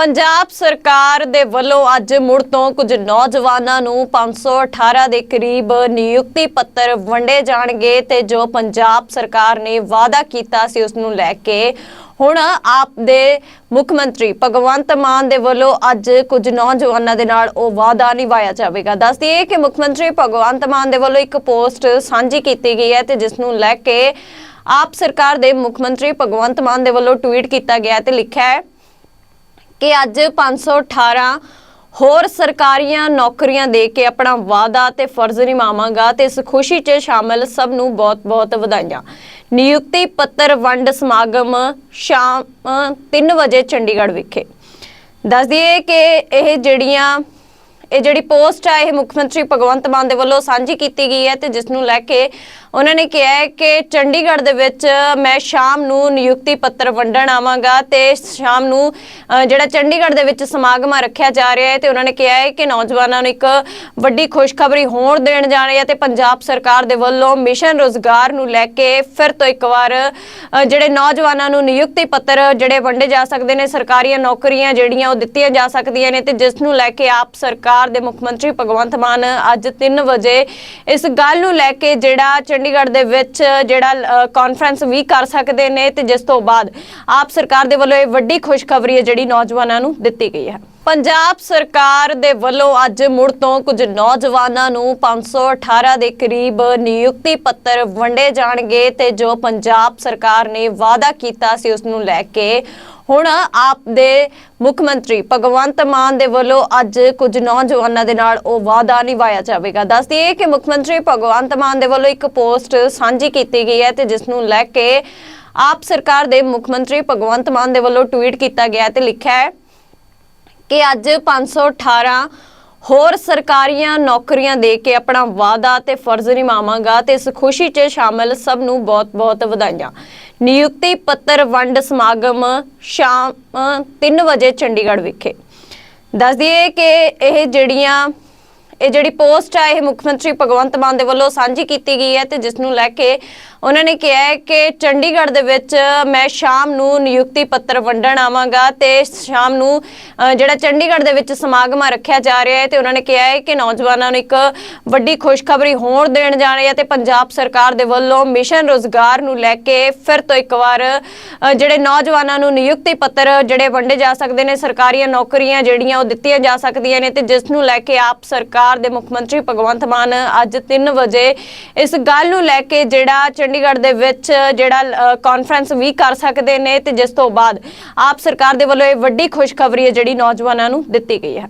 ਪੰਜਾਬ ਸਰਕਾਰ ਦੇ ਵੱਲੋਂ ਅੱਜ ਮੁੜ ਤੋਂ ਕੁਝ ਨੌਜਵਾਨਾਂ ਨੂੰ 518 ਦੇ ਕਰੀਬ ਨਿਯੁਕਤੀ ਪੱਤਰ ਵੰਡੇ ਜਾਣਗੇ ਤੇ ਜੋ ਪੰਜਾਬ ਸਰਕਾਰ ਨੇ ਵਾਅਦਾ ਕੀਤਾ ਸੀ ਉਸ ਨੂੰ ਲੈ ਕੇ। ਹੁਣ ਆਪ ਦੇ ਮੁੱਖ ਮੰਤਰੀ ਭਗਵੰਤ ਮਾਨ ਦੇ ਵੱਲੋਂ ਅੱਜ ਕੁਝ ਨੌਜਵਾਨਾਂ ਦੇ ਨਾਲ ਉਹ ਵਾਅਦਾ ਨਿਭਾਇਆ ਜਾਵੇਗਾ। ਦੱਸ ਦਈਏ ਕਿ ਮੁੱਖ ਮੰਤਰੀ ਭਗਵੰਤ ਮਾਨ ਦੇ ਵੱਲੋਂ ਇੱਕ ਪੋਸਟ ਸਾਂਝੀ ਕੀਤੀ ਗਈ ਹੈ ਤੇ ਜਿਸ ਨੂੰ ਲੈ ਕੇ ਆਪ ਸਰਕਾਰ ਦੇ ਮੁੱਖ ਮੰਤਰੀ ਭਗਵੰਤ ਮਾਨ ਦੇ ਵੱਲੋਂ ਟਵੀਟ ਕੀਤਾ ਗਿਆ ਤੇ ਲਿਖਿਆ ਹੈ ਕਿ ਅੱਜ 518 ਹੋਰ ਸਰਕਾਰੀਆਂ ਨੌਕਰੀਆਂ ਦੇ ਕੇ ਆਪਣਾ ਵਾਅਦਾ ਤੇ ਫਰਜ਼ ਨਿਭਾਵਾਂਗਾ ਤੇ ਇਸ ਖੁਸ਼ੀ 'ਚ ਸ਼ਾਮਲ ਸਭ ਨੂੰ ਬਹੁਤ-ਬਹੁਤ ਵਧਾਈਆਂ। ਨਿਯੁਕਤੀ ਪੱਤਰ ਵੰਡ ਸਮਾਗਮ ਸ਼ਾਮ 3 ਵਜੇ ਚੰਡੀਗੜ੍ਹ ਵਿਖੇ। ਦੱਸ ਦਈਏ ਕਿ ਇਹ ਜਿਹੜੀਆਂ ਇਹ ਜਿਹੜੀ ਪੋਸਟ ਆ, ਇਹ ਮੁੱਖ ਮੰਤਰੀ ਭਗਵੰਤ ਮਾਨ ਦੇ ਵੱਲੋਂ ਸਾਂਝੀ ਕੀਤੀ ਗਈ ਹੈ ਤੇ ਜਿਸ ਨੂੰ ਲੈ ਕੇ ਉਹਨਾਂ ਨੇ ਕਿਹਾ ਹੈ ਕਿ ਚੰਡੀਗੜ੍ਹ ਦੇ ਵਿੱਚ ਮੈਂ ਸ਼ਾਮ ਨੂੰ ਨਿਯੁਕਤੀ ਪੱਤਰ ਵੰਡਣ ਆਵਾਂਗਾ ਤੇ ਸ਼ਾਮ ਨੂੰ ਜਿਹੜਾ ਚੰਡੀਗੜ੍ਹ ਦੇ ਵਿੱਚ ਸਮਾਗਮ ਰੱਖਿਆ ਜਾ ਰਿਹਾ ਹੈ ਤੇ ਉਹਨਾਂ ਨੇ ਕਿਹਾ ਹੈ ਕਿ ਨੌਜਵਾਨਾਂ ਨੂੰ ਇੱਕ ਵੱਡੀ ਖੁਸ਼ਖਬਰੀ ਹੋਣ ਦੇਣ ਜਾ ਰਹੀ ਹੈ ਤੇ ਪੰਜਾਬ ਸਰਕਾਰ ਦੇ ਵੱਲੋਂ ਮਿਸ਼ਨ ਰੋਜ਼ਗਾਰ ਨੂੰ ਲੈ ਕੇ ਫਿਰ ਤੋਂ ਇੱਕ ਵਾਰ ਜਿਹੜੇ ਨੌਜਵਾਨਾਂ ਨੂੰ ਨਿਯੁਕਤੀ ਪੱਤਰ ਜਿਹੜੇ ਵੰਡੇ ਜਾ ਸਕਦੇ ਨੇ, ਸਰਕਾਰੀਆਂ ਨੌਕਰੀਆਂ ਜਿਹੜੀਆਂ ਉਹ ਦਿੱਤੀਆਂ ਜਾ ਸਕਦੀਆਂ ਨੇ ਤੇ ਜਿਸ ਨੂੰ ਲੈ ਕੇ ਆਪ ਸਰਕਾਰ ਦੇ ਮੁੱਖ ਮੰਤਰੀ ਭਗਵੰਤ ਮਾਨ ਅੱਜ 3 ਵਜੇ ਇਸ ਗੱਲ ਨੂੰ ਲੈ ਕੇ ਜਿਹੜਾ ਚੰਡੀਗੜ੍ਹ ਦੇ ਵਿੱਚ ਜਿਹੜਾ ਕਾਨਫਰੰਸ ਵੀ ਕਰ ਸਕਦੇ ਨੇ ਤੇ ਜਿਸ ਤੋਂ ਬਾਅਦ ਆਪ ਸਰਕਾਰ ਦੇ ਵੱਲੋਂ ਇਹ ਵੱਡੀ ਖੁਸ਼ਖਬਰੀ ਹੈ ਜਿਹੜੀ ਨੌਜਵਾਨਾਂ ਨੂੰ ਦਿੱਤੀ ਗਈ ਹੈ। ਪੰਜਾਬ ਸਰਕਾਰ ਦੇ ਵੱਲੋਂ ਅੱਜ ਮੁੜ ਤੋਂ ਕੁਝ ਨੌਜਵਾਨਾਂ ਨੂੰ 518 ਦੇ ਕਰੀਬ ਨਿਯੁਕਤੀ ਪੱਤਰ ਵੰਡੇ ਜਾਣਗੇ ਤੇ ਜੋ ਪੰਜਾਬ ਸਰਕਾਰ ਨੇ ਵਾਅਦਾ ਕੀਤਾ ਸੀ ਉਸ ਨੂੰ ਲੈ ਕੇ ਹੁਣ ਆਪ ਦੇ ਮੁੱਖ ਮੰਤਰੀ ਭਗਵੰਤ ਮਾਨ ਦੇ ਵੱਲੋਂ ਅੱਜ ਕੁਝ ਨੌਜਵਾਨਾਂ ਦੇ ਨਾਲ ਉਹ ਵਾਅਦਾ ਨਿਭਾਇਆ ਜਾਵੇਗਾ। ਦੱਸ ਦਈਏ ਕਿ ਮੁੱਖ ਮੰਤਰੀ ਭਗਵੰਤ ਮਾਨ ਦੇ ਵੱਲੋਂ ਇੱਕ ਪੋਸਟ ਸਾਂਝੀ ਕੀਤੀ ਗਈ ਹੈ ਤੇ ਜਿਸ ਨੂੰ ਲੈ ਕੇ ਆਪ ਸਰਕਾਰ ਦੇ ਮੁੱਖ ਮੰਤਰੀ ਭਗਵੰਤ ਮਾਨ ਦੇ ਵੱਲੋਂ ਟਵੀਟ ਕੀਤਾ ਗਿਆ ਤੇ ਲਿਖਿਆ ਹੈ ਕਿ ਅੱਜ 518 ਹੋਰ ਸਰਕਾਰੀਆਂ ਨੌਕਰੀਆਂ ਦੇ ਕੇ ਆਪਣਾ ਵਾਅਦਾ ਤੇ ਫਰਜ਼ ਨਿਭਾਵਾਂਗਾ ਤੇ ਇਸ ਖੁਸ਼ੀ 'ਚ ਸ਼ਾਮਲ ਸਭ ਨੂੰ ਬਹੁਤ-ਬਹੁਤ ਵਧਾਈਆਂ। ਨਿਯੁਕਤੀ ਪੱਤਰ ਵੰਡ ਸਮਾਗਮ ਸ਼ਾਮ 3 ਵਜੇ ਚੰਡੀਗੜ੍ਹ ਵਿਖੇ। ਦੱਸ ਦਈਏ ਕਿ ਇਹ ਜਿਹੜੀਆਂ ਇਹ ਜਿਹੜੀ ਪੋਸਟ ਆ, ਇਹ ਮੁੱਖ ਮੰਤਰੀ ਭਗਵੰਤ ਮਾਨ ਦੇ ਵੱਲੋਂ ਸਾਂਝੀ ਕੀਤੀ ਗਈ ਹੈ ਤੇ ਜਿਸ ਨੂੰ ਲੈ ਕੇ ਉਹਨਾਂ ਨੇ ਕਿਹਾ ਹੈ ਕਿ ਚੰਡੀਗੜ੍ਹ ਦੇ ਵਿੱਚ ਮੈਂ ਸ਼ਾਮ ਨੂੰ ਨਿਯੁਕਤੀ ਪੱਤਰ ਵੰਡਣ ਆਵਾਂਗਾ ਤੇ ਸ਼ਾਮ ਨੂੰ ਜਿਹੜਾ ਚੰਡੀਗੜ੍ਹ ਦੇ ਵਿੱਚ ਸਮਾਗਮ ਰੱਖਿਆ ਜਾ ਰਿਹਾ ਹੈ ਤੇ ਉਹਨਾਂ ਨੇ ਕਿਹਾ ਹੈ ਕਿ ਨੌਜਵਾਨਾਂ ਨੂੰ ਇੱਕ ਵੱਡੀ ਖੁਸ਼ਖਬਰੀ ਹੋਣ ਦੇਣ ਜਾ ਰਹੀ ਹੈ ਤੇ ਪੰਜਾਬ ਸਰਕਾਰ ਦੇ ਵੱਲੋਂ ਮਿਸ਼ਨ ਰੋਜ਼ਗਾਰ ਨੂੰ ਲੈ ਕੇ ਫਿਰ ਤੋਂ ਇੱਕ ਵਾਰ ਜਿਹੜੇ ਨੌਜਵਾਨਾਂ ਨੂੰ ਨਿਯੁਕਤੀ ਪੱਤਰ ਜਿਹੜੇ ਵੰਡੇ ਜਾ ਸਕਦੇ ਨੇ, ਸਰਕਾਰੀਆਂ ਨੌਕਰੀਆਂ ਜਿਹੜੀਆਂ ਉਹ ਦਿੱਤੀਆਂ ਜਾ ਸਕਦੀਆਂ ਨੇ ਤੇ ਜਿਸ ਨੂੰ ਲੈ ਕੇ ਆਪ ਸਰਕਾਰ ਦੇ ਮੁੱਖ ਮੰਤਰੀ ਭਗਵੰਤ ਮਾਨ ਅੱਜ 3 ਵਜੇ ਇਸ ਗੱਲ ਨੂੰ ਲੈ ਕੇ ਜਿਹੜਾ ਚੰਡੀਗੜ੍ਹ ਦੇ ਵਿੱਚ ਜਿਹੜਾ ਕਾਨਫਰੰਸ ਵੀ ਕਰ ਸਕਦੇ ਨੇ ਤੇ ਜਿਸ ਤੋਂ ਬਾਅਦ ਆਪ ਸਰਕਾਰ ਦੇ ਵੱਲੋਂ ਇਹ ਵੱਡੀ ਖੁਸ਼ਖਬਰੀ ਹੈ ਜਿਹੜੀ ਨੌਜਵਾਨਾਂ ਨੂੰ ਦਿੱਤੀ ਗਈ ਹੈ।